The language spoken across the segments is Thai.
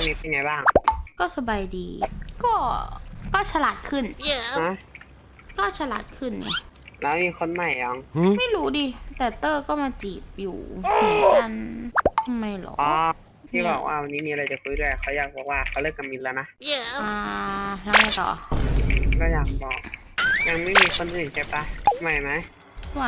วงนี้เป็นไงบ้างก็สบายดี ก็ก็ฉลาดขึ้น ฮะก็ฉลาดขึ้นไงแล้วมีคนใหม่ยังไม่รู้ดิ แต่เตอร์ก็มาจีบอยู่เหมือนกันทำไมหรออ๋อที่บอกว่าวันนี้มีอะไรจะคุยด้วยเขาอยากบอกว่าเขาเลิกกับมินแล้วนะอ่าแล้วไงต่อก็อยากบอก ยังไม่มีคนอื่นใช่ปะใหม่ไหมไหว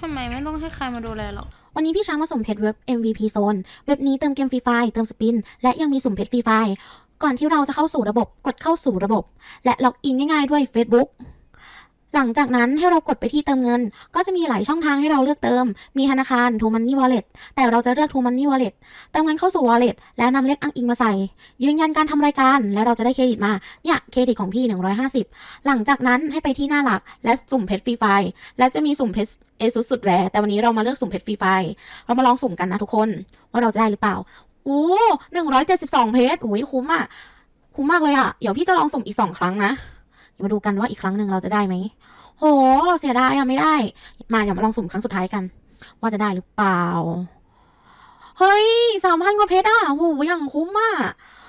ทำไมไม่ต้องให้ใครมาดูแลหรอก วันนี้พี่ช้างมาสุ่มเพจเว็บ MVP Zone เว็บนี้เติมเกมฟรีไฟล์เติมสปิน และยังมีสุ่มเพจฟรีไฟล์ก่อนที่เราจะเข้าสู่ระบบกดเข้าสู่ระบบ และล็อกอินง่ายๆด้วย Facebook หลังจากนั้นให้เรากดไปที่เติมเงิน ก็จะมีหลายช่องทางให้เราเลือกเติม มีธนาคาร True Money Wallet แต่เราจะเลือก True Money Wallet เติมเงินเข้าสู่ Wallet และนำเลขอ้างอิงมาใส่ ยืนยันการทำรายการ แล้วเราจะได้เครดิตมา เนี่ยเครดิตของพี่ 150 หลังจากนั้นให้ไปที่หน้าหลักและสุ่มเพจฟรีไฟล์และจะมีสุ่มเพจเอซุสุดแรแต่วันนี้เรามาเลือกสุ่มเพจฟรีไฟล์เรามาลองสุ่มกันนะทุกคน ว่าเราจะได้หรือเปล่าโอ้หนึ่งร้อยเจ็ดสิบสองเพจโอ้ยคุ้มอะคุ้มมากเลยอะเดี๋ยวพี่จะลองสุ่มอีกสองครั้งนะ เดี๋ยวมาดูกันว่าอีกครั้งหนึ่งเราจะได้ไหมโห เสียดายอะไม่ได้ มาเดี๋ยวมาลองสุ่มครั้งสุดท้ายกัน ว่าจะได้หรือเปล่า เฮ้ยสามพันกว่าเพชรอะโหยังคุ้มอะ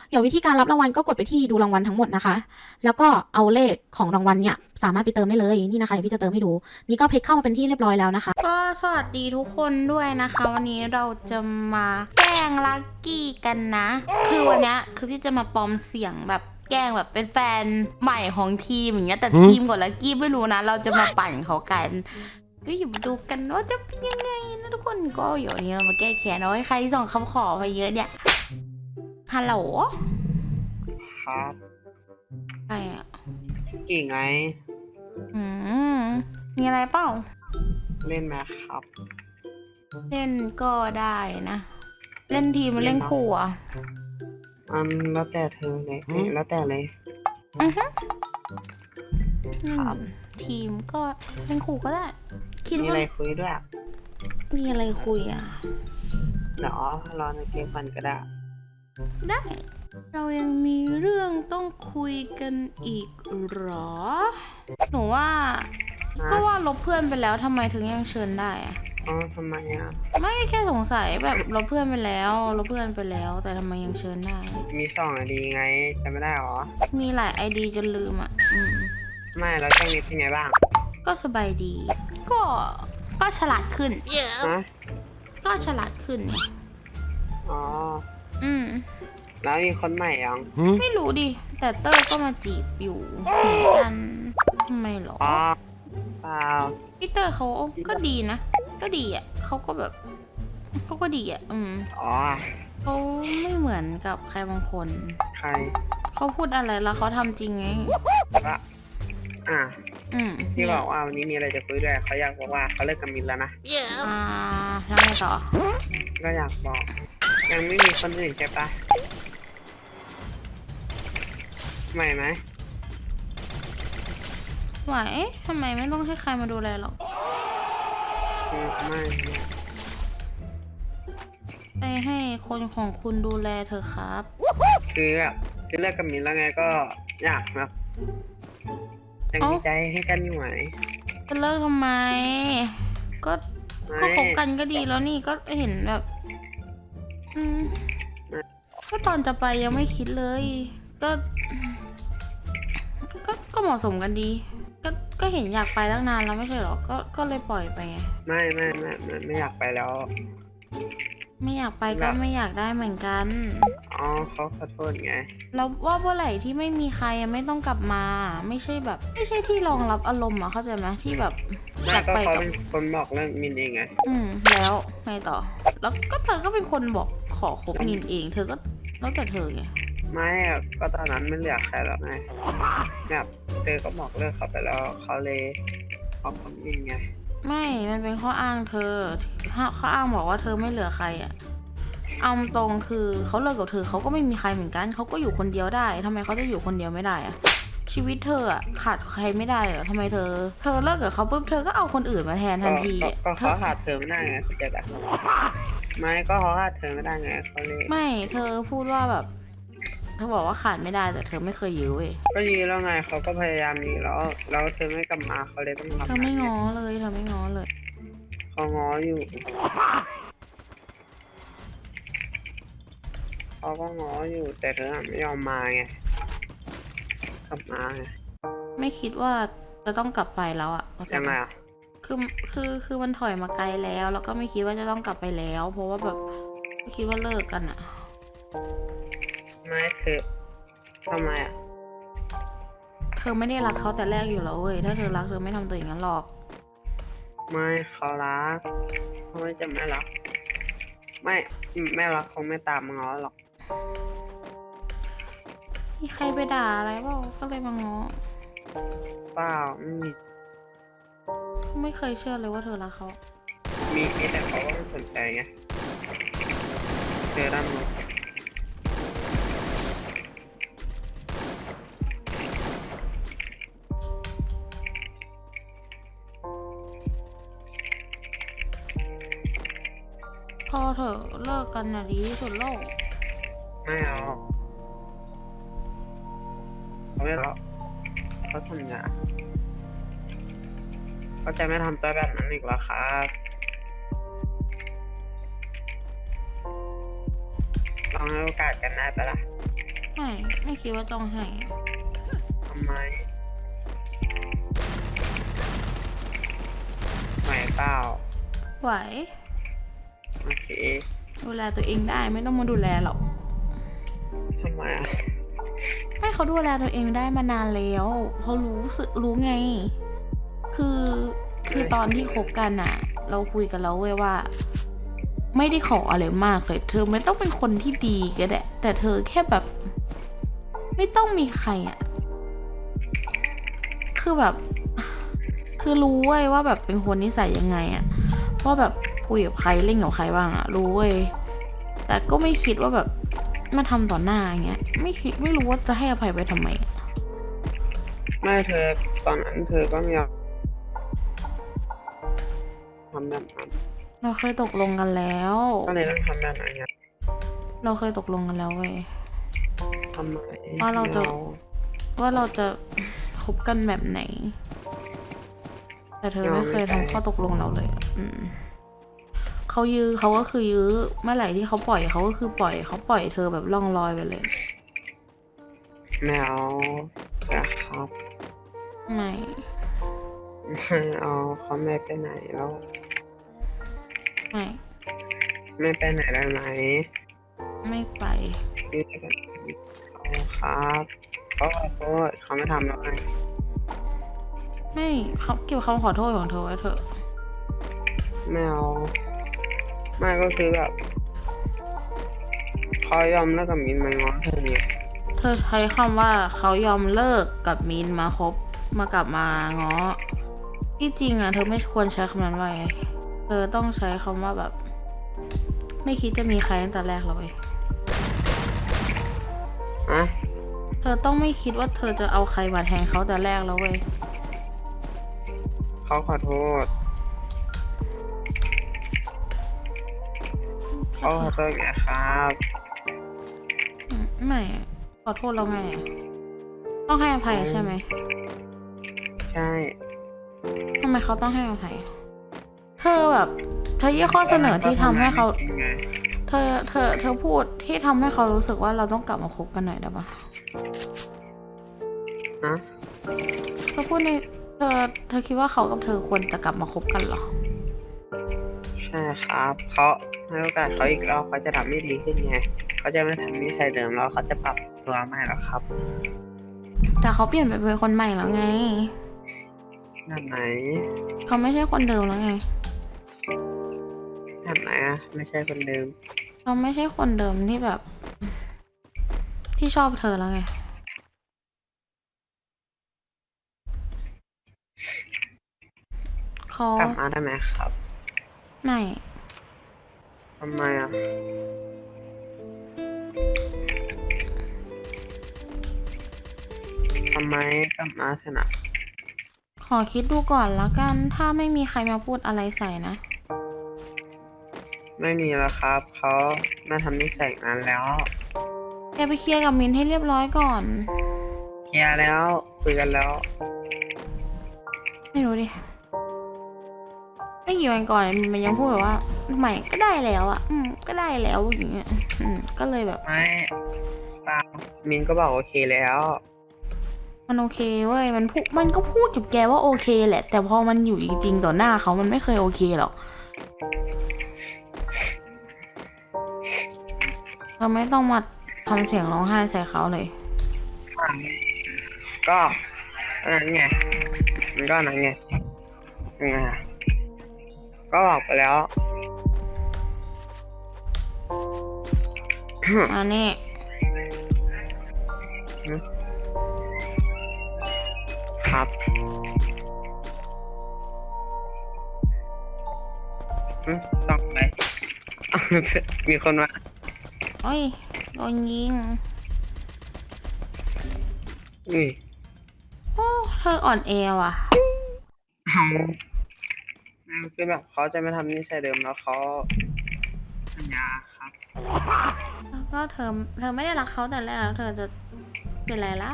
เดี๋ยววิธีการรับรางวัลก็กดไปที่ดูรางวัลทั้งหมดนะคะ แล้วก็เอาเลขของรางวัลเนี่ยสามารถไปเติมได้เลยนี่นะคะเดี๋ยวพี่จะเติมให้ดู นี่ก็เพชรเข้ามาเป็นที่เรียบร้อยแล้วนะคะ ก็สวัสดีทุกคนด้วยนะคะ วันนี้เราจะมาแกล้งลักกี้กันนะ คือวันนี้คือพี่จะมาปลอมเสียงแบบ แกล้งแบบเป็นแฟนใหม่ของทีมอย่างเงี้ยแต่ทีมกับลักกี้ไม่รู้นะ เราจะมาปั่นเขากัน ก็อยู่มาดูกันว่าจะเป็นยังไงนะทุกคนก็อยู่วันนี้เรามาแก้แค้นเอาไว้ใครที่ส่งคำขอไปเยอะเนี่ยฮัลโหลครับใครอะกี่ไง อืมมีอะไรเปล่า เล่นไหมครับ เล่นก็ได้นะ เล่นทีมหรือเล่นคู่อะ อืมแล้วแต่เธอเลยเอ้ยแล้วแต่เลย อือฮึครับอืมทีมก็เล่นคู่ก็ได้ คิดมีว่าอะไรคุยด้วยมีอะไรคุยอะ เดี๋ยวรอในเกมฟันก็ได้ ได้ เรายังมีเรื่องต้องคุยกันอีกเหรอ หนูว่า ก็ว่าลบเพื่อนไปแล้วทำไมถึงยังเชิญได้อะ อ๋อทำไมอะ ไม่แค่สงสัยแบบลบเพื่อนไปแล้วลบเพื่อนไปแล้ว แต่ทำไมยังเชิญได้ มีสองไอดีไงจำไม่ได้หรอ มีหลายไอดีจนลืมอะอืมไม่แล้วช่วงนี้เป็นไงบ้างก็สบายดี ก็ก็ฉลาดขึ้น ฮะก็ฉลาดขึ้นไงอ๋อ อืม แล้วมีคนใหม่ยังไม่รู้ดิ แต่เตอร์ก็มาจีบอยู่เหมือนกันทำไมหรอ อ๋อเปล่าพี่เตอร์เขาก็ดีนะ ก็ดีอะเขาก็แบบเขาก็ดีอะ อืมอ๋อ เขาไม่เหมือนกับใครบางคน ใครเขาพูดอะไรแล้วเขาทำจริงไง ก็อะอืมที่บอกว่าวันนี้มีอะไรจะคุยด้วยเขาอยากบอกว่าเขาเลิกกับมินแล้วนะอ่าแล้วไงต่อ ก็อยากบอก ยังไม่มีคนอื่นใช่ปะใหม่ไหมไหวทำไมไม่ต้องให้ใครมาดูแลหรอกอืม ไม่ไปให้คนของคุณดูแลเธอะครับ คือแบบคือเลิกกับมินแล้วไงก็อยากแบบยังมีใจให้กันอยู่ไหมจะเลิกทำไม ก็ก็ไม่คบกันก็ดีแล้วนี่ก็เห็นแบบ อืมก็ตอนจะไปยังไม่คิดเลย ก็ ก็ก็เหมาะสมกันดี ก็ก็เห็นอยากไปตั้งนานแล้วไม่ใช่เหรอ ก็ก็เลยปล่อยไปไงไม่ไม่ไม่ไม่ไม่อยากไปแล้ว ไม่อยากไปก็ไม่อยากได้เหมือนกัน อ๋อเขาขอโทษไงแล้วว่าเมื่อไหร่ที่ไม่มีใครอะไม่ต้องกลับมา ไม่ใช่แบบ ไม่ใช่ที่รองรับอารมณ์อะเข้าใจไหมที่แบบไม่อยากก็ไปเขากับ เป็นคนบอกเรื่องมินเองไง อืมแล้วไงต่อ แล้วก็เธอก็เป็นคนบอกขอคบนินเอง เธอก็แล้วแต่เธอไง ไม่อะก็ตอนนั้นไม่เหลือใครแล้วไงแบบเธอก็บอกเลิกเขาไปแล้วเขาเลยขอคบมินไงไม่ มันเป็นข้ออ้างเธอข้ออ้างบอกว่าเธอไม่เหลือใครอะเอาตรงคือเขาเลิกกับเธอเขาก็ไม่มีใครเหมือนกันเขาก็อยู่คนเดียวได้ทำไมเขาจะอยู่คนเดียวไม่ได้อะชีวิตเธออะขาดใครไม่ได้เหรอทำไมเธอ เธอเลิกกับเขาปุ๊บเธอก็เอาคนอื่นมาแทนทันทีก็อะก็เธเขาอขาดเธอไม่ได้ไงเข้าใจปะไม่ก็เขาขาดเธอไม่ได้ไงเขาเลยไม่ เธอพูดว่าแบบ เธอบอกว่าขาดไม่ได้แต่เธอไม่เคยยื้อเว้ยก็ยืนแล้วไงเขาก็พยายามยืนแล้ว แล้วเธอไม่กลับมาเขาเลยต้องทำเธอไม่ง้อเลยเธอไม่ง้อเลยเขาง้ออยู่เขาก็ง้ออยู่แต่เธอไม่ยอมมาไงกลับมาไงไม่คิดว่าจะต้องกลับไปแล้วอะเข้าใจใช่ไหมปะอะคือคือคือมันถอยมาไกลแล้ว แล้วก็ไม่คิดว่าจะต้องกลับไปแล้ว เพราะว่าแบบไม่คิดว่าเลิกกันอะไม่ เธอทำไมอะ เธอไม่ได้รักเขาแต่แรกอยู่แล้วเว้ย ถ้าเธอรักเธอไม่ทำตัวอย่างนั้นหรอก ไม่เขารักเขาไม่จะไม่รัก ไม่ไม่รักคงไม่ตามมาง้อหรอก มีใครไปด่าอะไรเปล่าก็เลยมาง้อเปล่าไม่มีไม่เคยเชื่อเลยว่าเธอรักเขา มีมีแต่เขาก็ไม่สนใจไงเธอด้านนู้น ลิกกันน่ะดีที่สุดโลก ไม่เอาเขาไม่รักเขาสัญญาเขาจะไม่ทำตัวแบบนั้นอีกแล้วครับลองให้โอกาสกันได้ปะล่ะไม่ ไม่คิดว่าต้องให้ทำไมไหวเปล่าไหว โอเค ดูแลตัวเองได้ไม่ต้องมาดูแลหรอกทำไมอะให้เขาดูแลตัวเองได้มานานแล้วเขารู้สึกรู้ไง คือคือตอนที่คบกันอะเราคุยกันแล้วเว้ยว่า ไม่ได้ขออะไรมากเลย เธอไม่ต้องเป็นคนที่ดีก็ได้แต่เธอแค่แบบ ไม่ต้องมีใครอะคือแบบ คือรู้เว้ยว่าแบบเป็นคนนิสัยยังไงอะว่าแบบ คุยกับใครเล่นกับใครบ้างอะรู้เว้ยแต่ก็ไม่คิดว่าแบบมาทำต่อหน้าอย่างเงี้ย ไม่คิดไม่รู้ว่าจะให้อภัยไปทำไมอะไม่เธอตอนนั้นเธอก็ไม่ยอมทำแบบนั้นเราเคยตกลงกันแล้วก็เลยต้องทำแบบนั้นไงเราเคยตกลงกันแล้วเว้ยทำไมว่าเราจะไม่อว่าเราจะคบกันแบบไหน แต่เธอไม่เคยทำข้อตกลงเราเลยอะอืม เขายื้อเขาก็คือยื้อเมื่อไหร่ที่เขาปล่อยเขาก็คือปล่อยเขาปล่อยเธอแบบล่องลอยไปเลยไม่เอานะครับไม่ไม่เอาเขาไม่ไปไหนแล้ว ไม่ไม่ไปไหนได้ไหมไม่ไปนี่ก็เอาครับเขาขอโทษเขาไม่ทำแล้วไงไม่เขาเก็บคำขอโทษของเธอไว้เถอะ ไม่เอา ไม่ก็คือแบบเขายอมเลิกกับมินมาง้อเธอเนี่ยเธอใช้คำว่าเขายอมเลิกกับมีนมาคบมากลับมาง้อที่จริงอะเธอไม่ควรใช้คำนั้นไว้เธอต้องใช้คำว่าแบบ ไม่คิดจะมีใครตั้งแต่แรกเลยอะเธอต้องไม่คิดว่าเธอจะเอาใครมาแทนเขาแต่แรกแล้วเว้ยเขาขอโทษ เขาขอโทษไงครับอืมไม่อะขอโทษเราไงอะต้องให้อภัยใช่ไหมใช่ทำไมเขาต้องให้อภัยเธอแบบเธอยี่ข้อเสนอที่ทำให้เขาไงเธอ เธอ เธอพูดที่ทำให้เขารู้สึกว่าเราต้องกลับมาคบกันหน่อยได้ปะนะเธอพูดในเธอ เธอคิดว่าเขากับเธอควรจะกลับมาคบกันเหรอ ใช่ครับเขา ให้โอกาสเขาอีกรอบเขาจะทำให้ดีขึ้นไงเขาจะไม่ทำนิสัยเดิมแล้วเขาจะปรับตัวใหม่แล้วครับแต่เขาเปลี่ยนไปเป็นคนใหม่แล้วไง แบบไหนเขาไม่ใช่คนเดิมแล้วไง แบบไหนอะไม่ใช่คนเดิมเขาไม่ใช่คนเดิมที่แบบ ที่ชอบเธอแล้วไง เขากลับมาได้ไหมครับ ไม่ ทำไมอะทำไมกลับมาเถอะนะ ขอคิดดูก่อนละกัน ถ้าไม่มีใครมาพูดอะไรใส่นะ ไม่มีแล้วครับ เขาไม่ทำนิสัยงานแล้ว แกไปเคลียร์กับมินให้เรียบร้อยก่อน เคลียร์แล้วคุยกันแล้ว ไม่รู้ดิ ไม่กี่วันก่อนมันยังพูดแบบว่าใหม่ก็ได้แล้วอะอืมก็ได้แล้วอย่างเงี้ยอืมก็เลยแบบ ไม่เปล่ามินก็บอกโอเคแล้ว มันโอเคเว้ยมันพูดมันก็พูดกับแกว่าโอเคแหละ แต่พอมันอยู่จริงๆต่อหน้าเขามันไม่เคยโอเคหรอกเราไม่ต้องมาทำเสียงร้องไห้ใส่เขาเลย ก็อันนั้นไงมันก็อันนั้นไงยังไงอะ ก็บอกไปแล้ว อันนี้ครับอืมส่องไปมีคนมาโอ้ย โดนยิงอุ้ยโอ้เธออ่อนแอว่ะเอา คือแบบเขาจะไม่ทำนิสัยเดิมแล้วเขาสัญญาครับแล้วก็เธอเธอไม่ได้รักเขาแต่แรกแล้วเธอจะเป็นไรล่ะ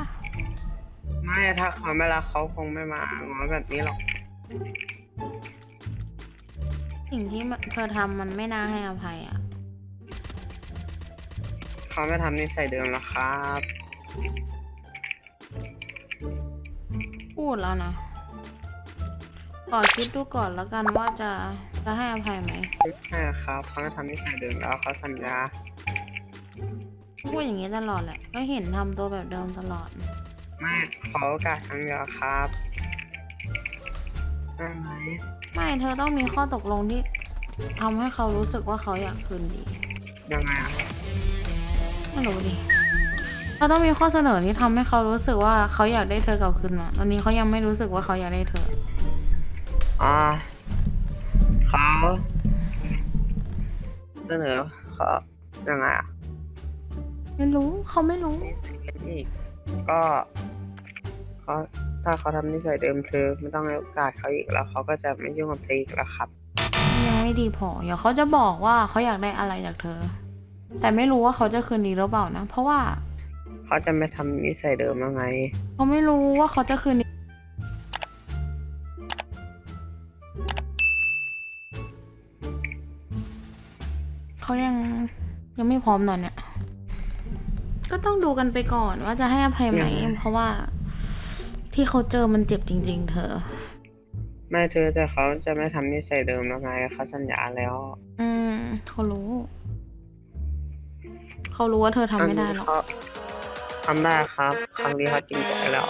ไม่ถ้าเขาไม่รักเขาคงไม่มาง้อแบบนี้หรอก สิ่งที่มันเธอทำมันไม่น่าให้อภัยอะ เขาไม่ทำนิสัยเดิมแล้วครับ พูดแล้วนะข อคิดดูก่อนแล้วกันว่าจะจะให้อภัยไหมใช่ครับเขาไม่ทำนิสัยเดิมแล้วเขาสัญญาพูดอย่างนี้ตลอดแหละ ก็เห็นทำตัวแบบเดิมตลอด ไม่ขอโอกาสครั้งเดียวครับได้ไหมไม่เธอต้องมีข้อตกลงที่ทำให้เขารู้สึกว่าเขาอยากคืนดี ยังไงอะไม่รู้ดิเราต้องมีข้อเสนอที่ทำให้เขารู้สึกว่าเขาอยากได้เธอกลับคืนมาตอนนี้เขายังไม่รู้สึกว่าเขาอยากได้เธอ อ๋อเขาเสนอเขายังไงอะไม่รู้เขาไม่รู้อีกก็เขาถ้าเขาทำนิสัยเดิมเธอไม่ต้องให้โอกาสเขาอีกแล้วเขาก็จะไม่ยุ่งกับเธออีกแล้วครับ ยังไม่ดีพอเดี๋ยวเขาจะบอกว่าเขาอยากได้อะไรจากเธอ แต่ไม่รู้ว่าเขาจะคืนดีหรือเปล่านะ เพราะว่า เขาจะไม่ทำนิสัยเดิมแล้วไง เขาไม่รู้ว่าเขาจะคืนดี เขายังยังไม่พร้อมตอนเนี้ย ก็ต้องดูกันไปก่อนว่าจะให้อภัยไหม อืม เพราะว่าที่เขาเจอมันเจ็บจริง ๆ เธอ ไม่เธอแต่เขาจะไม่ทำนิสัยเดิมแล้วไงเขาสัญญาแล้ว อืมเขารู้ เขารู้ว่าเธอทำไม่ได้หรอกเขาทำได้ครับ ครั้งนี้เขาจริงใจแล้ว